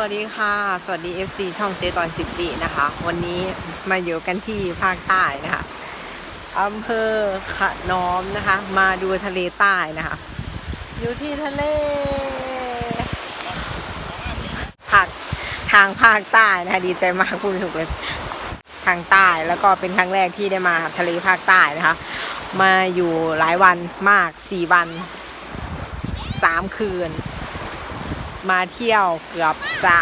สวัสดีค่ะ สวัสดี FC ช่องเจตอนสิบปีนะคะ วันนี้มาอยู่กันที่ภาคใต้นะคะอำเภอขะน้อมนะคะ มาดูทะเลใต้นะคะ อยู่ที่ทะเลภาคทางภาคใต้นะคะดีใจมากพูดถูกเลยทางใต้แล้วก็เป็นครั้งแรกที่ได้มาทะเลภาคใต้นะคะ มาอยู่หลายวันมากสี่วันสามคืน มาเที่ยวเกือบจะ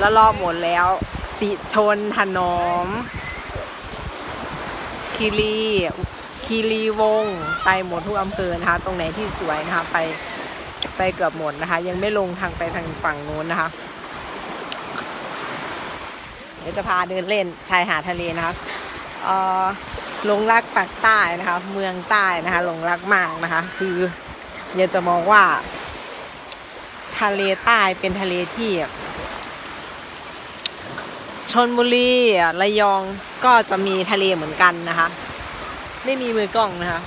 ละรอบหมดแล้ว สิชนถนอม คีรีคีรีวงไปหมดทุกอำเภอนะคะ ตรงไหนที่สวยนะคะ ไปไปเกือบหมดนะคะ ยังไม่ลงทางไปทางฝั่งนู้นนะคะ เดี๋ยวจะพาเดินเล่นชายหาดทะเลนะคะเอ่อลงรักปากใต้นะคะ เมืองใต้นะคะลงรักมากนะคะ คืออยาจะมองว่า ทะเลใต้เป็นทะเลที่ชนบุรีระยองก็จะมีทะเลเหมือนกันนะคะ ไม่มีมือกล้องนะคะ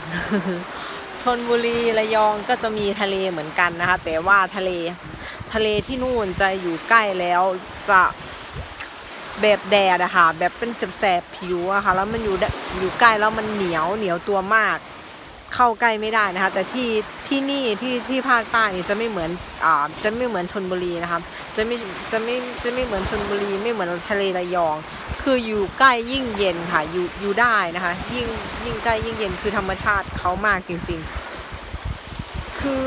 ชนบุรีระยองก็จะมีทะเลเหมือนกันนะคะ แต่ว่าทะเลทะเลที่นู่นจะอยู่ใกล้แล้วจะแบบแดดอะค่ะแบบเป็นแสบๆผิวอะค่ะ แล้วมันอยู่อยู่ใกล้แล้วมันเหนียวเหนียวตัวมาก เข้าใกล้ไม่ได้นะคะ แต่ที่ที่นี่ที่ที่ภาคใต้นี่จะไม่เหมือนอ่าจะไม่เหมือนชนบุรีนะคะจะไม่จะไม่จะไม่เหมือนชนบุรีไม่เหมือนทะเลระยอง คืออยู่ใกล้ยิ่งเย็นค่ะอยู่อยู่ได้นะคะ ยิ่งยิ่งใกล้ยิ่งเย็นคือธรรมชาติเขามากจริง ๆ คือ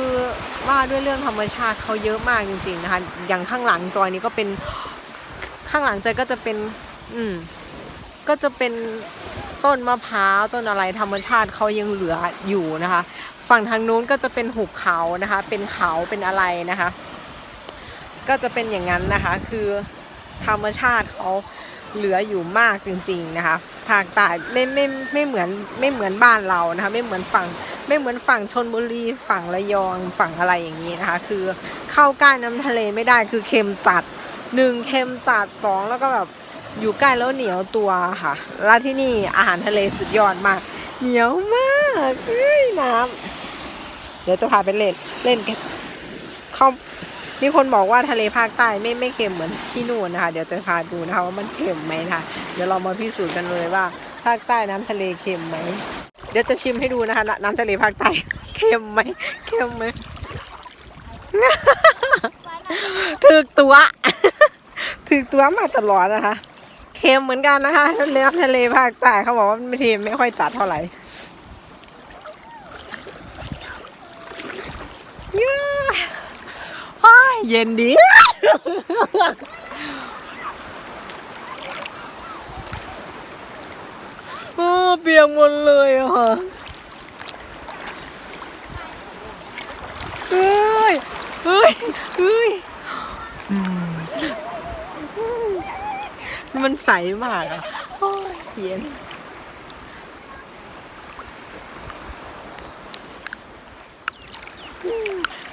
ว่าด้วยเรื่องธรรมชาติเขาเยอะมากจริง ๆนะคะ อย่างข้างหลังจอยนี้ก็เป็นข้างหลังจอยก็จะเป็น อืมก็จะเป็น ต้นมะพร้าวต้นอะไรธรรมชาติเขายังเหลืออยู่นะคะ ฝั่งทางนู้นก็จะเป็นหุบเขานะคะ เป็นเขาเป็นอะไรนะคะ ก็จะเป็นอย่างนั้นนะคะ คือธรรมชาติเขาเหลืออยู่มากจริง ๆนะคะภาคใต้ไม่ไม่ไม่เหมือนไม่เหมือนบ้านเรานะคะ ไม่เหมือนฝั่งไม่เหมือนฝั่งชนบุรีฝั่งระยองฝั่งอะไรอย่างนี้นะคะ คือเข้าใกล้น้ำทะเลไม่ได้คือเค็มจัดหนึ่งเค็มจัดสองแล้วก็แบบ อยู่ใกล้แล้วเหนียวตัวค่ะ แล้วที่นี่อาหารทะเลสุดยอดมาก เหนียวมากเอ้ยน้ำเดี๋ยวจะพาไปเล่นเล่นกันเขามีคนบอกว่าทะเลภาคใต้ไม่ไม่เค็มเหมือนที่นู่นนะคะ เดี๋ยวจะพาดูนะคะว่ามันเค็มไหมนะคะเดี๋ยวเรามาพิสูจน์กันเลยว่า ภาคใต้น้ำทะเลเค็มไหมเดี๋ยวจะชิมให้ดูนะคะ น้ำทะเลภาคใต้เค็มไหมเค็มไหมถึกตัวถึกตัวมาตลอดนะคะ ค็มเหมือนกันนะคะทะเลทะเลภาคใต้เขาบอกว่าไม่เค็มไม่ค่อยจัดเท่าไหร่เฮ้ยเย็นดีโอ้เปียกหมดเลยอะค่ะเฮ้ยเฮ้ยเฮ้ยอืม มันใสมากอะโอ้ยเย็น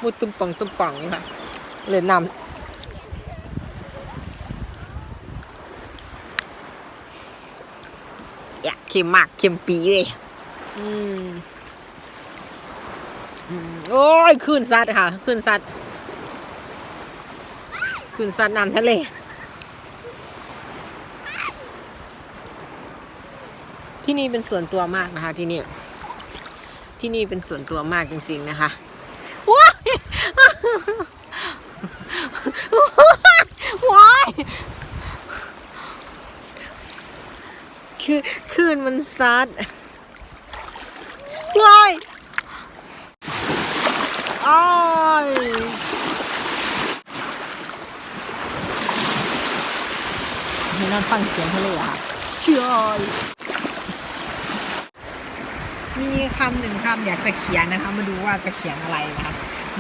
มุดตุ้มปังตุ้มปังค่ะเลยนำอยากเค็มมากเค็มปีเลยอืมโอ้ยขึ้นซัดค่ะขึ้นซัดขึ้นซัดน้ำทะเล ที่นี่เป็นส่วนตัวมากนะคะ ที่นี่ที่นี่เป็นส่วนตัวมากจริง ๆนะคะว้ายว้ายคือคลื่นมันซัดว้ายอ้ายให้นั่งฟังเสียงทะเลอะค่ะเชื่อย มีคำหนึ่งคำอยากจะเขียนนะคะ มาดูว่าจะเขียนอะไรนะคะ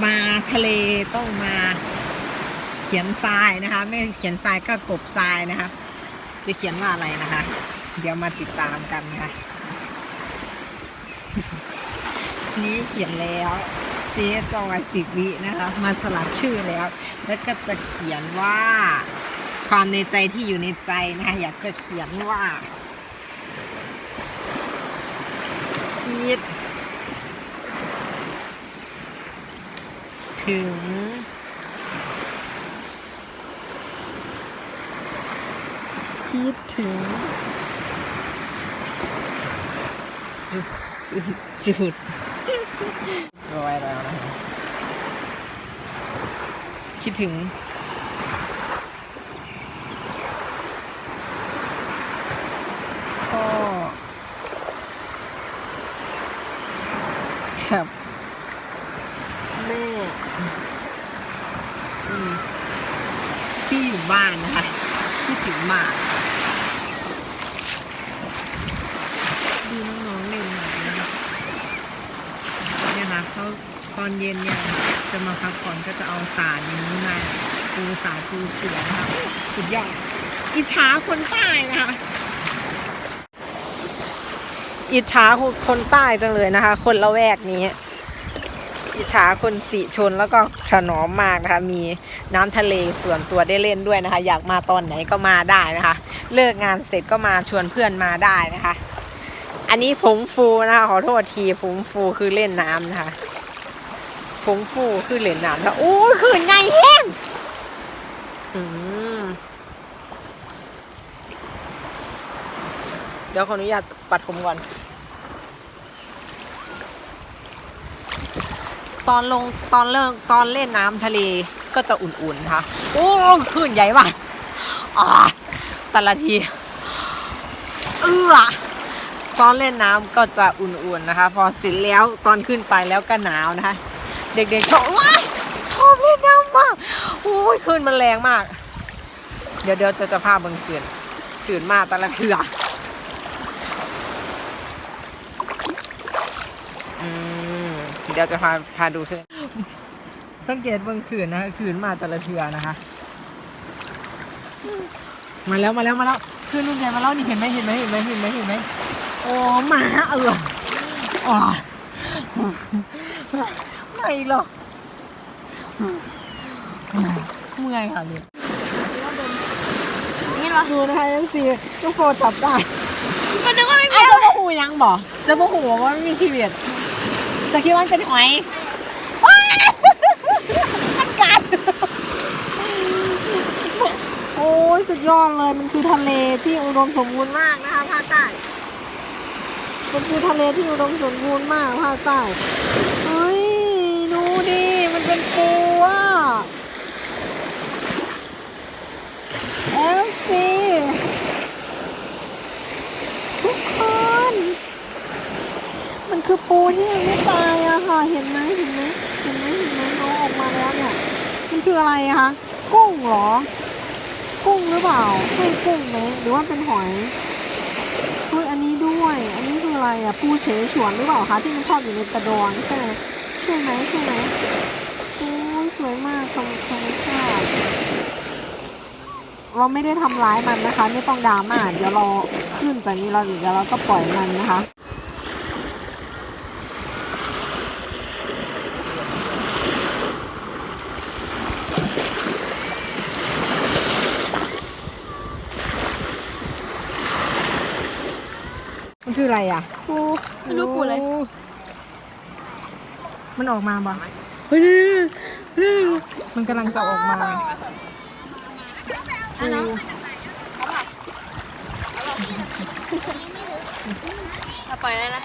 มาทะเลต้องมาเขียนทรายนะคะ ไม่เขียนทรายก็กบทรายนะคะ จะเขียนว่าอะไรนะคะ เดี๋ยวมาติดตามกันค่ะ นี้เขียนแล้วเจ๊จอยสิบวินะคะ มาสลักชื่อแล้ว แล้วก็จะเขียนว่า ความในใจที่อยู่ในใจนะคะ อยากจะเขียนว่า คิด ถึง คิดถึง จุด จุด จุดร้อยแล้วนะ คิดถึง ครับ แม่ที่อยู่บ้านนะคะคิดถึงมาดูน้องๆเล่นหน่อยนะคะเนี่ยนะเขาตอนเย็นเนี่ยจะมาพักผ่อนก็จะเอาสารอย่างนี้มาปูสาปูเสือนะคะสุดยอดอิจฉาคนใต้นะคะ อิจฉาคนใต้จังเลยนะคะ คนละแวกนี้ อิจฉาคนสีชนแล้วก็ถนอมมากนะคะ มีน้ำทะเลส่วนตัวได้เล่นด้วยนะคะ อยากมาตอนไหนก็มาได้นะคะ เลิกงานเสร็จก็มาชวนเพื่อนมาได้นะคะ อันนี้ผงฟูนะคะขอโทษทีผงฟูคือเล่นน้ำนะคะผงฟูคือเล่นน้ำแล้วโอ้ยคืนไงแห้งอืม เดี๋ยวขออนุญาตปัดผมก่อน ตอนลงตอนเลิกตอนเล่นน้ำทะเลก็จะอุ่นๆนะคะโอ้คลื่นใหญ่มากอ่าแต่ละที เอื้อตอนเล่นน้ำก็จะอุ่นๆนะคะ พอเสร็จแล้วตอนขึ้นไปแล้วก็หนาวนะคะ เด็กๆชอบว้ายชอบเล่นน้ำมากโอ้ยคลื่นมันแรงมาก เดี๋ยวเดี๋ยวจะจะพาเบิ่งคืนคืนมากแต่ละเถื่อ เดี๋ยวจะพาพาดูคืนสังเกตเบิ่งคืนนะคะคืนมาแต่ละเถื่อนะคะ มาแล้วมาแล้วมาแล้วคืนลูกใหญ่มาแล้วนี่เห็นไหมเห็นไหมเห็นไหมเห็นไหมเห็นไหมโอ้หมาเอออ๋อไม่หรอกเมื่อยค่ะเนี่ยนี่เหรอดูนะคะเอฟซีทุกคนจับได้มันนึกว่าไม่มีไอ้เจ้าโมหูยังบอกเจ้าโมหูว่าไม่มีชีวิต จะคิดว่าเป็นหอยมันกัดโอ้ยสุดยอดเลยมันคือทะเลที่อุดมสมบูรณ์มากนะคะภาคใต้มันคือทะเลที่อุดมสมบูรณ์มากภาคใต้เฮ้ยดูดิมันเป็นปูอะเอฟซีทุกคน คือปูที่ยังไม่ตายอะค่ะ เห็นไหมเห็นไหมเห็นไหมเห็นไหมน้องออกมาแล้วเนี่ย มันคืออะไรอะคะ กุ้งเหรอ กุ้งหรือเปล่าใช่กุ้งไหมหรือว่าเป็นหอยเฮ้ยอันนี้ด้วย อันนี้คืออะไรอะปูเฉฉวนหรือเปล่าคะที่มันชอบอยู่ในกระดองใช่ไหมใช่ไหมใช่ไหมโอ้ยสวยมากธรรมชาติเราไม่ได้ทำร้ายมันนะคะ ไม่ต้องดราม่าเดี๋ยวเราขึ้นจากนี้เราเดี๋ยวเราก็ปล่อยมันนะคะ คืออะไรอะปูไม่รู้ปูอะไรโมันออกมาบ่เฮ้ยนี่นี่มันกำลังจะออกมาปูเอาปล่อยแล้วนะ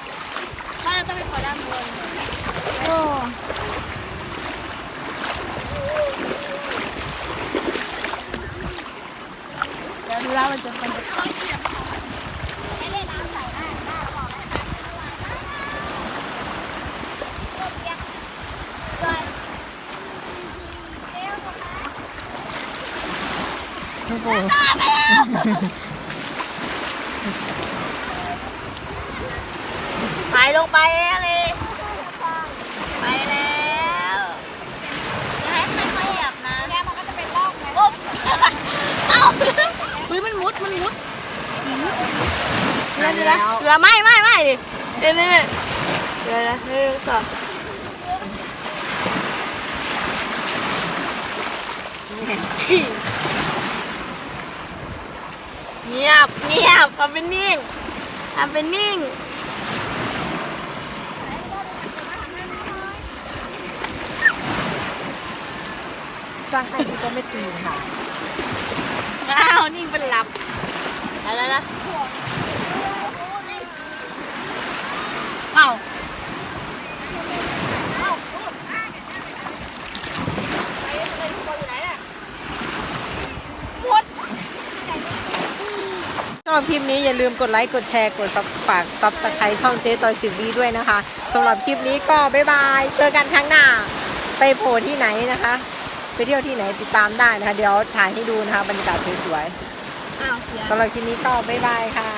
ถ้าต้องไปขอด้านบนโอ้เดี๋ยวดูแล้วมันจะมันจะไม่ ปูหายลงไปเลยไปแล้วอย่าให้มันขยับนะแก้มันก็จะเป็นร่องไงอุ๊บเอ้าเฮ้ยมันมุด มันมุดเดี๋ยวเดี๋ยวนะเดี๋ยวไม่ไม่ไม่ดิเดี๋ยวเดี๋ยวเดี๋ยวนะหนึ่งสอง เงียบเงียบทำเป็นนิ่งทำเป็นนิ่งสร้างให้ที่ก็ไม่ตีค่ะอ้าวนิ่งเป็นหลับะเอ้า ชอบคลิปนี้อย่าลืมกดไลค์กดแชร์กดซับฝากซับตะไคร้ช่องเจ๊จอยสิบวีด้วยนะคะสำหรับคลิปนี้ก็บ๊ายบายเจอกันครั้งหน้า ไปโผล่ที่ไหนนะคะ ไปเที่ยวที่ไหนติดตามได้นะคะ เดี๋ยวถ่ายให้ดูนะคะบรรยากาศสวยอ้าวเสียๆสำหรับคลิปนี้ก็บ๊ายบายค่ะ